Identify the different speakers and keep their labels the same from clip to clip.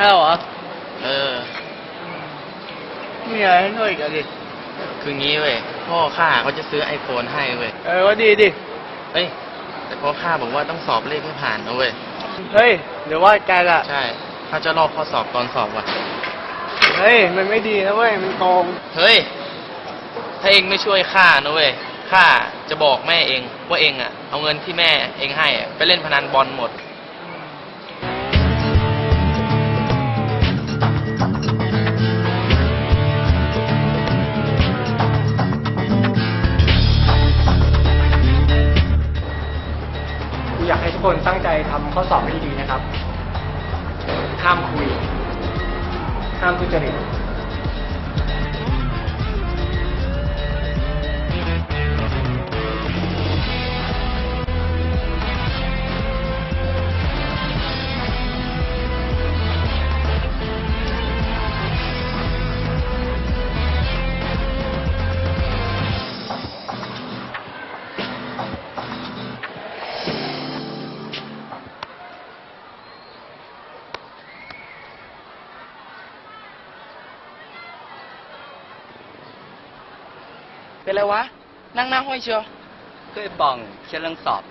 Speaker 1: ขนมเว้ย
Speaker 2: ใช่เหรอ
Speaker 1: เออ
Speaker 2: มีอะไรให้ช่วยอีกอะดิ
Speaker 1: คืองี้เว้ย พ่อข้าเขาจะซื้อไอโฟนให้เว้ย
Speaker 2: เออก็ดีดิ
Speaker 1: เอ้ย แต่พ่อข้าบอกว่าต้องสอบเลขให้ผ่านนะเว้ย
Speaker 2: เฮ้ยเดี๋ยวว่าแกอะ
Speaker 1: ใช่เขาจะลอกข้อสอบตอนสอบว่ะ
Speaker 2: เฮ้ย มันไม่ดีนะเว้ย มันโกง
Speaker 1: เฮ้ย ถ้าเองไม่ช่วยข้านะเว้ย ข้าจะบอกแม่เองว่าเองอะเอาเงินที่แม่เองให้อะไปเล่นพนันบอลหมด
Speaker 3: คนตั้งใจทำข้อสอบให้ดีนะครับ ห้ามคุย ห้ามทุจริต
Speaker 2: เป็นไรวะ นั่งหน้าห้อยเชียว
Speaker 4: ก็ไอ้ปองเครียดเรื่องสอบ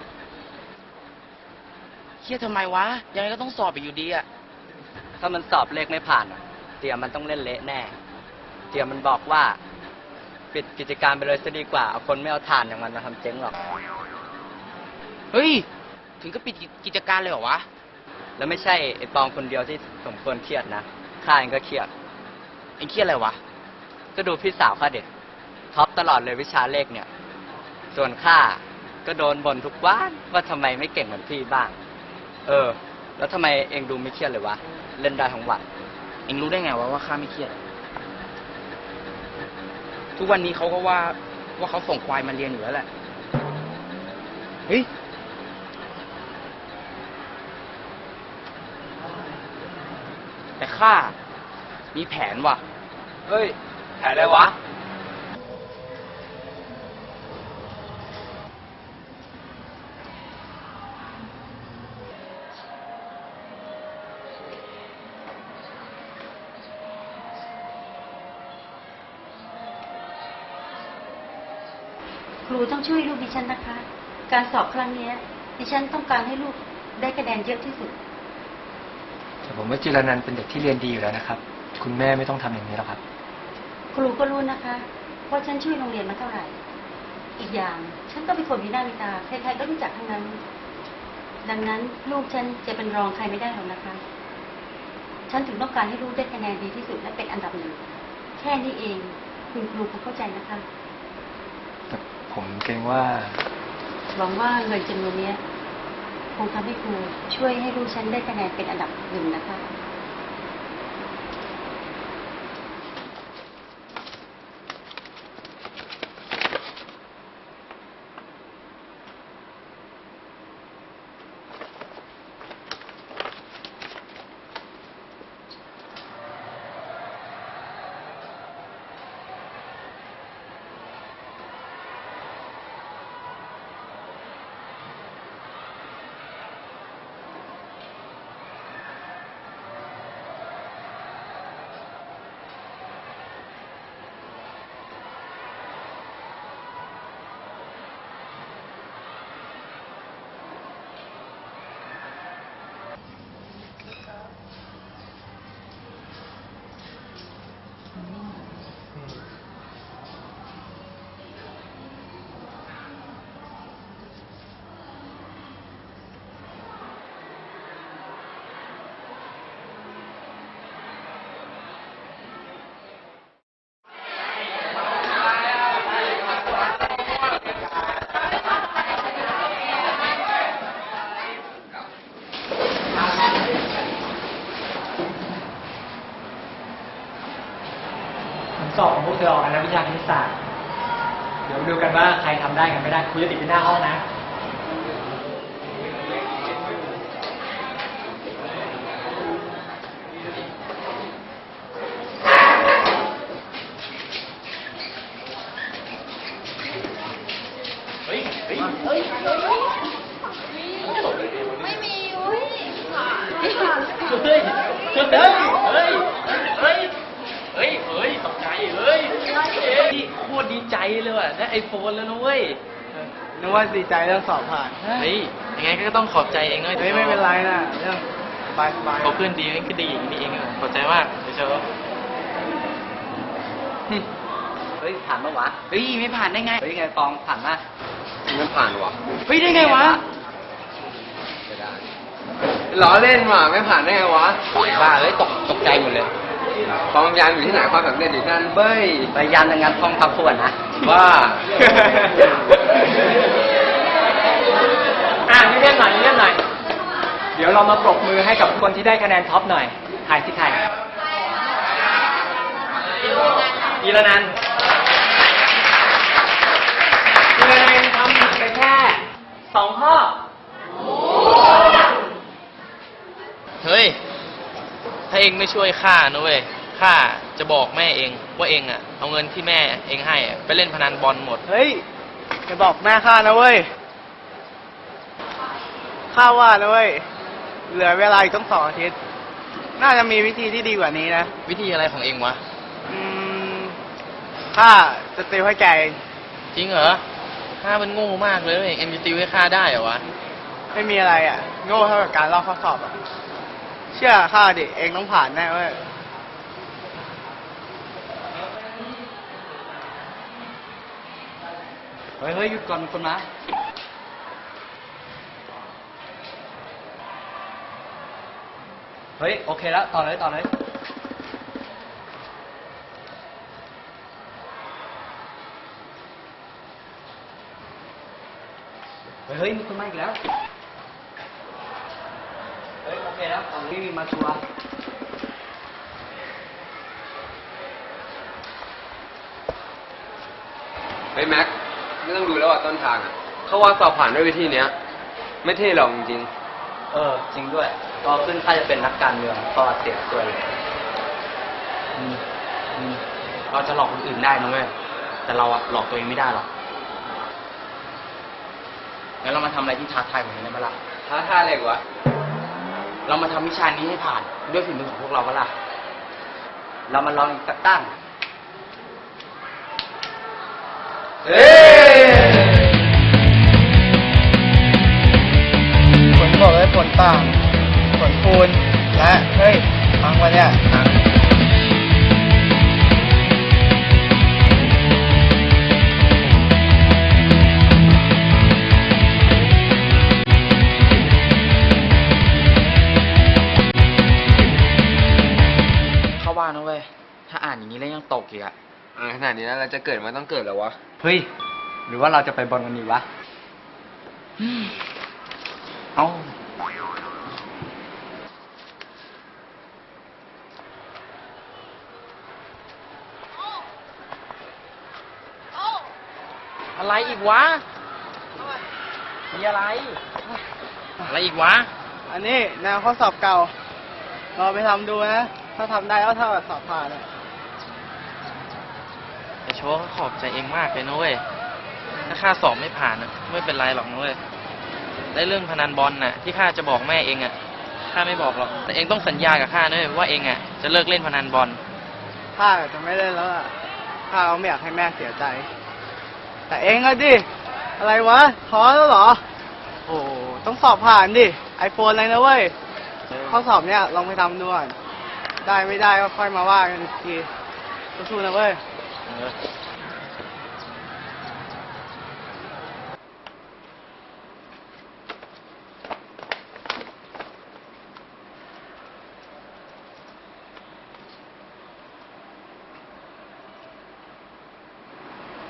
Speaker 2: เครียดทำไมวะ ยังไงก็ต้องสอบไปอยู่ดีอะ
Speaker 4: ถ้ามันสอบเลขไม่ผ่านอะเตียมันต้องเล่นเละแน่ เตียมันบอกว่า ปิดกิจการไปเลยจะดีกว่า เอาคนไม่เอาฐานอย่างมันมาทำเจ๊งหรอก
Speaker 2: เฮ้ย ถึงก็ปิดกิจการเลยเหรอวะ
Speaker 4: แล้วไม่ใช่ไอ้ปองคนเดียวที่สมควรเครียดนะข้าเองก็เครียด
Speaker 2: ไอ้เครียดอะไรวะ
Speaker 4: ก็ดูพี่สาวข้าเด็ก ท็อปตลอดเลยวิชาเลขเนี่ย ส่วนข้าก็โดนบ่นทุกวันว่าทำไมไม่เก่งเหมือนพี่บ้าง เออ แล้วทำไมเองดูไม่เครียดเลยวะ เล่นได้ทั้งวัน
Speaker 2: เองรู้ได้ไงวะว่าข้าไม่เครียด ทุกวันนี้เขาก็ว่าว่าเขาส่งควายมาเรียนอยู่แล้วแหละ เฮ้ย แต่ข้ามีแผนว่ะ
Speaker 4: เฮ้ย แผลอะไรวะ
Speaker 5: ครูต้องช่วยลูกดิฉันนะคะ การสอบครั้งเนี้ยดิฉันต้องการให้ลูกได้คะแนนเยอะที่สุด
Speaker 3: แต่ผมว่าจิรนันท์เป็นเด็กที่เรียนดีอยู่แล้วนะครับ คุณแม่ไม่ต้องทำอย่างนี้หรอกครับ
Speaker 5: ครูก็รู้นะคะว่าฉันช่วยโรงเรียนมาเท่าไหร่ อีกอย่างฉันก็เป็นคนมีหน้ามีตาใครๆก็รู้จักทั้งนั้น ดังนั้นลูกฉันจะเป็นรองใครไม่ได้หรอกนะคะ ฉันถึงต้องการให้ลูกได้คะแนนดีที่สุดและเป็นอันดับหนึ่งแค่นี้เองคุณครูคงเข้าใจนะคะ
Speaker 3: แต่ ผมเกรงว่า
Speaker 5: หวังว่าเงินจำนวนเนี้ยคงทำให้ครูช่วยให้ลูกฉันได้คะแนนเป็นอันดับหนึ่งนะคะ
Speaker 3: ผลสอบของพวกเธอออกแล้วนะวิชาคณิตศาสตร์ เดี๋ยวดูกันว่าใครทำได้กันไม่ได้ คุยจะติดที่หน้าห้องนะ
Speaker 6: ไม่มีอุ้ย
Speaker 1: เฮ้ยเฮ้ยเฮ้ยเฮ้ยเฮ้ยเฮ้ยเฮ้ยตกใจเฮ้ยเฮ้ยโคตรดีใจเลยว่ะได้ไอโฟนแล้วนะเว้ย
Speaker 3: นึกว่าดีใจเรื่องสอบผ่าน
Speaker 1: เฮ้ยยังไงก็ต้องขอบใจเองด้วย
Speaker 3: เฮ้ยไม่เป็นไรนะเรื่องสบายสบาย
Speaker 1: พอเพื่อนดีนี่ก็ดีอย่างนี้เองอะขอบใจมากเดี๋ยวเจอ
Speaker 4: เฮ้ยผ่านปะวะ
Speaker 2: เฮ้ยไม่ผ่านได้ไง
Speaker 4: เฮ้ยไงฟองผ่านมา
Speaker 6: ไม่ผ่านว่ะ
Speaker 2: เฮ้ยได้ไงวะ
Speaker 6: ไม่ได้ล้อเล่นว่ะไม่ผ่านได้ไงวะ
Speaker 4: บ้าเอ้ยตกตกใจหมดเลย
Speaker 6: ความพยายามอยู่ที่ไหนความสำเร็จอยู่ที่นั่นเบ้ย
Speaker 4: พยายามอย่างนั้นท่องทับทวนนะ
Speaker 6: ว่า
Speaker 3: อะเงียบๆหน่อยเงียบๆหน่อย เดี๋ยวเรามาปรบมือให้กับคนที่ได้คะแนนท็อปหน่อยถ่ายที่ใครอีละนันท์อีละนันท์ทำผิดไปแค่สองข้อ
Speaker 1: เฮ้ย ถ้าเองไม่ช่วยข้านะเว้ยข้าจะบอกแม่เองว่าเองอะเอาเงินที่แม่เองให้อะไปเล่นพนันบอลหมด
Speaker 3: เฮ้ยอย่าบอกแม่ข้านะเว้ย ข้าว่านะเว้ย เหลือเวลาอีกต้องสองอาทิตย์ น่าจะมีวิธีที่ดีกว่านี้นะ
Speaker 1: วิธีอะไรของเองวะ
Speaker 3: อืม ข้าจะติวให้แกเอง
Speaker 1: จริงเหรอข้ามันโง่มากเลยเว้ยเอ็มจะติวให้ข้าได้เหรอวะ
Speaker 3: ไม่มีอะไรอะ โง่เท่ากับการลอกข้อสอบอะ เชื่อข้าดิ เองต้องผ่านแน่เว้ย
Speaker 4: เฮ้ยเฮ้ยหยุดก่อนมีคนมา เฮ้ย โอเคแล้ว ต่อเลย ต่อเลย เฮ้ยเฮ้ยมีคนมาอีกแล้ว ฮ้ยโอเคแล้วฝั่งนี้มีมาชัวร์
Speaker 6: เฮ้ยแม็กไม่ต้องดูแล้วอะต้นทางอะเขาว่าสอบผ่านด้วยวิธีเนี้ย ไม่เท่หรอกจริง
Speaker 4: เออ จริงด้วยพอขึ้นข้าจะเป็นนักการเมืองก็เสียตัวเลย
Speaker 2: อืมอืมเราจะหลอกคนอื่นได้นะเว้ยแต่เราอะหลอกตัวเองไม่ได้หรอกงั้นเรามาทำอะไรที่ท้าทายกว่านี้ได้ไหมล่ะ
Speaker 6: ๆท้าท่ายอะไรวะ
Speaker 2: เรามาทำวิชานี้ให้ผ่านด้วยฝีมือของพวกเราปะล่ะ
Speaker 4: เรามาลองอีกสักตั้ง
Speaker 6: เฮ้
Speaker 3: ผลบอกเลยผลต่าง ผลคูณและ เฮ้ยฟังวะเนี่ย
Speaker 6: นาดนี้แล้วเราจะเกิดมาต้องเกิดแล้ววะ
Speaker 4: เฮ้ย หรือว่าเราจะไปบอลกันดีวะ
Speaker 2: เอ้า
Speaker 1: อะไรอีกวะ มีอะไร อะไรอีกวะ
Speaker 3: อันนี้แนวข้อสอบเก่า เราไปทำดูนะ ถ้าทำได้ก็เท่ากับสอบผ่านอะ
Speaker 1: แต่โชว์ขอบใจเองมากเลยนะเว้ย ถ้าข้าสอบไม่ผ่านนะไม่เป็นไรหรอกนะเว้ยได้เรื่องพนันบอลน่ะ ที่ข้าจะบอกแม่เองอะข้าไม่บอกหรอก แต่เองต้องสัญญากับข้านะเว้ยว่าเองอะจะเลิกเล่นพนันบอล
Speaker 3: ข้าจะไม่เล่นแล้วล่ะข้าไม่อยากให้แม่เสียใจ แต่เองอะดิ อะไรวะท้อแล้วเหรอ โอ้ต้องสอบผ่านดิไอโฟนอะไรนะเว้ยข้อสอบเนี่ยลองไปทำดูก่อนได้ไม่ได้ก็ค่อยมาว่ากันอีกทีสู้ๆนะเว้ย ผ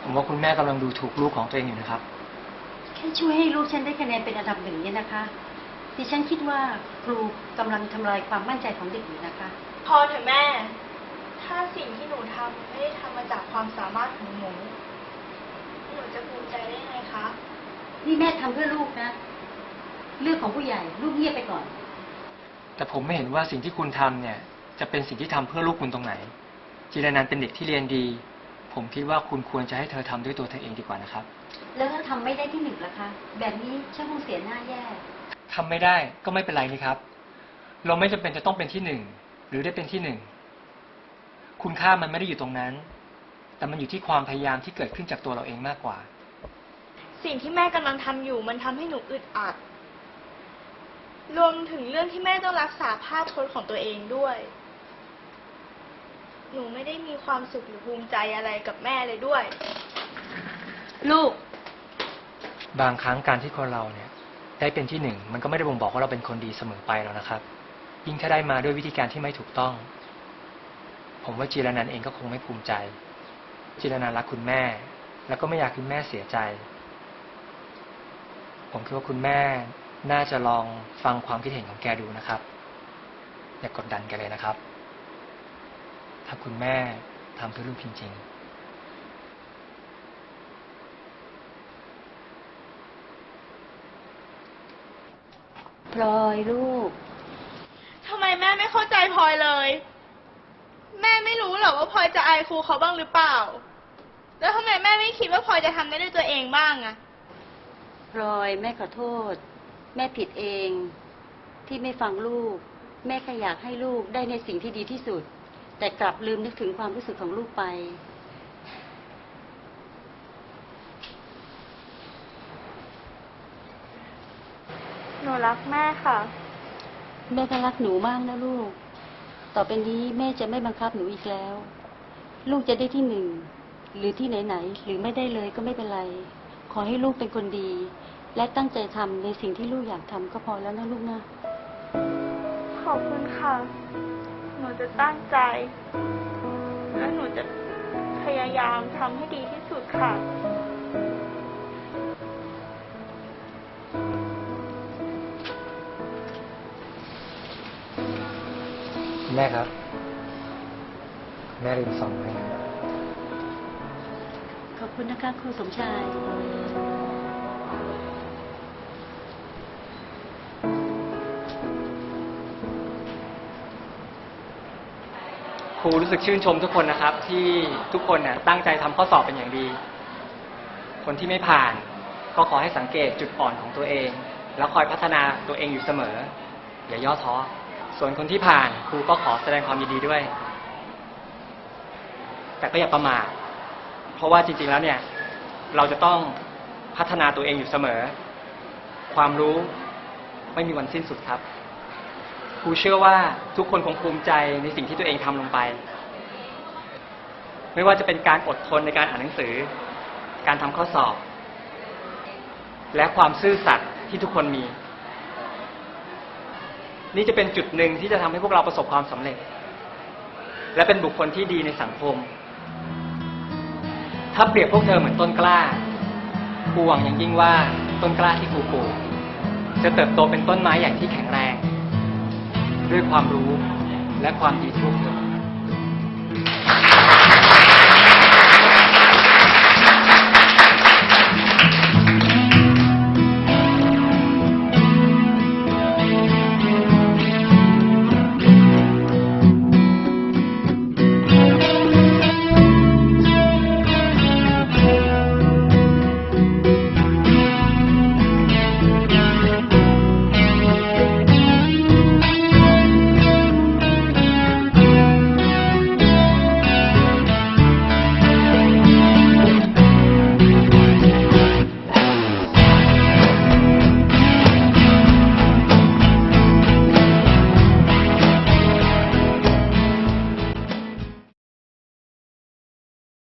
Speaker 3: มว่าคุณแม่กำลังดูถูกลูกของตัวเองอยู่นะครับ
Speaker 5: แค่ช่วยให้ลูกฉันได้คะแนนเป็นอันดับหนึ่งเนี่ยนะคะ ดิฉันคิดว่าครูกำลังทำลายความมั่นใจของเด็กอยู่นะคะ
Speaker 7: พอเถอะแม่ ถ้าสิ่งที่หนูทำไม่ได้ทำมาจากความสามารถของหนู หนูจะภูมิใจได้ยังไงคะ
Speaker 5: นี่แม่ทำเพื่อลูกนะ เรื่องของผู้ใหญ่ ลูกเงียบไปก่อน
Speaker 8: แต่ผมไม่เห็นว่าสิ่งที่คุณทำเนี่ย จะเป็นสิ่งที่ทำเพื่อลูกคุณตรงไหน จิรนันท์เป็นเด็กที่เรียนดี ผมคิดว่าคุณควรจะให้เธอทำด้วยตัวเธอเองดีกว่านะครับ
Speaker 5: แล้วถ้าทำไม่ได้ที่หนึ่งล่ะคะ แบบนี้ฉันคงเสียหน้าแย่
Speaker 8: ทำไม่ได้ก็ไม่เป็นไรนี่ครับ เราไม่จำเป็นจะต้องเป็นที่หนึ่งหรือได้เป็นที่หนึ่ง คุณค่ามันไม่ได้อยู่ตรงนั้น แต่มันอยู่ที่ความพยายามที่เกิดขึ้นจากตัวเราเองมากกว่า
Speaker 7: สิ่งที่แม่กำลังทำอยู่มันทำให้หนูอึดอัด รวมถึงเรื่องที่แม่ต้องรักษาภาพพจน์ของตัวเองด้วย หนูไม่ได้มีความสุขหรือภูมิใจอะไรกับแม่เลยด้วย
Speaker 5: ลูก
Speaker 8: บางครั้งการที่คนเราเนี่ย ได้เป็นที่หนึ่งมันก็ไม่ได้บ่งบอกว่าเราเป็นคนดีเสมอไปแล้วนะครับ ยิ่งถ้าได้มาด้วยวิธีการที่ไม่ถูกต้อง ผมว่าจีรนันท์เองก็คงไม่ภูมิใจ จีรนันท์รักคุณแม่ แล้วก็ไม่อยากคุณแม่เสียใจ ผมคิดว่าคุณแม่น่าจะลองฟังความคิดเห็นของแกดูนะครับ อย่ากกดดันแกเลยนะครับ ถ้าคุณแม่ทำเพื่อลูกจริง ๆ
Speaker 5: พลอยลูก
Speaker 7: ทำไมแม่ไม่เข้าใจพลอยเลย แม่ไม่รู้หรอว่าพลอยจะอายครูเขาบ้างหรือเปล่า แล้วทำไมแม่ไม่คิดว่าพลอยจะทำได้ด้วยตัวเองบ้างอะ
Speaker 5: พลอยแม่ขอโทษ แม่ผิดเอง ที่ไม่ฟังลูก แม่แค่อยากให้ลูกได้ในสิ่งที่ดีที่สุด แต่กลับลืมนึกถึงความรู้สึกของลูกไป
Speaker 7: หนูรักแม่ค่ะ
Speaker 5: แม่ก็รักหนูมากนะลูก ต่อไปนี้แม่จะไม่บังคับหนูอีกแล้ว ลูกจะได้ที่หนึ่งหรือที่ไหนๆหรือไม่ได้เลยก็ไม่เป็นไร ขอให้ลูกเป็นคนดี และตั้งใจทำในสิ่งที่ลูกอยากทำก็พอแล้วนะลูกนะ
Speaker 7: ขอบคุณค่ะ หนูจะตั้งใจ และหนูจะพยายามทำให้ดีที่สุดค่ะ
Speaker 8: แม่ครับ แม่ลืมสอนไว้
Speaker 5: ขอบคุณนะคะครูสมชาย
Speaker 8: ครูรู้สึกชื่นชมทุกคนนะครับ ที่ทุกคนเนี่ยตั้งใจทำข้อสอบเป็นอย่างดี คนที่ไม่ผ่าน ก็ขอให้สังเกตจุดอ่อนของตัวเอง แล้วคอยพัฒนาตัวเองอยู่เสมอ อย่าย่อท้อ ส่วนคนที่ผ่านครูก็ขอแสดงความยินดีด้วย แต่ก็อย่าประมาทเพราะว่าจริงๆแล้วเนี่ย เราจะต้องพัฒนาตัวเองอยู่เสมอ ความรู้ไม่มีวันสิ้นสุดครับ ครูเชื่อว่าทุกคนคงภูมิใจในสิ่งที่ตัวเองทำลงไป ไม่ว่าจะเป็นการอดทนในการอ่านหนังสือ การทำข้อสอบ และความซื่อสัตย์ที่ทุกคนมี นี่จะเป็นจุดหนึ่งที่จะทำให้พวกเราประสบความสำเร็จ และเป็นบุคคลที่ดีในสังคม ถ้าเปรียบพวกเธอเหมือนต้นกล้าครูหวังอย่างยิ่งว่าต้นกล้าที่ครูปลูกจะเติบโตเป็นต้นไม้ใหญ่ที่แข็งแรง ด้วยความรู้และความดีที่พวกเธอ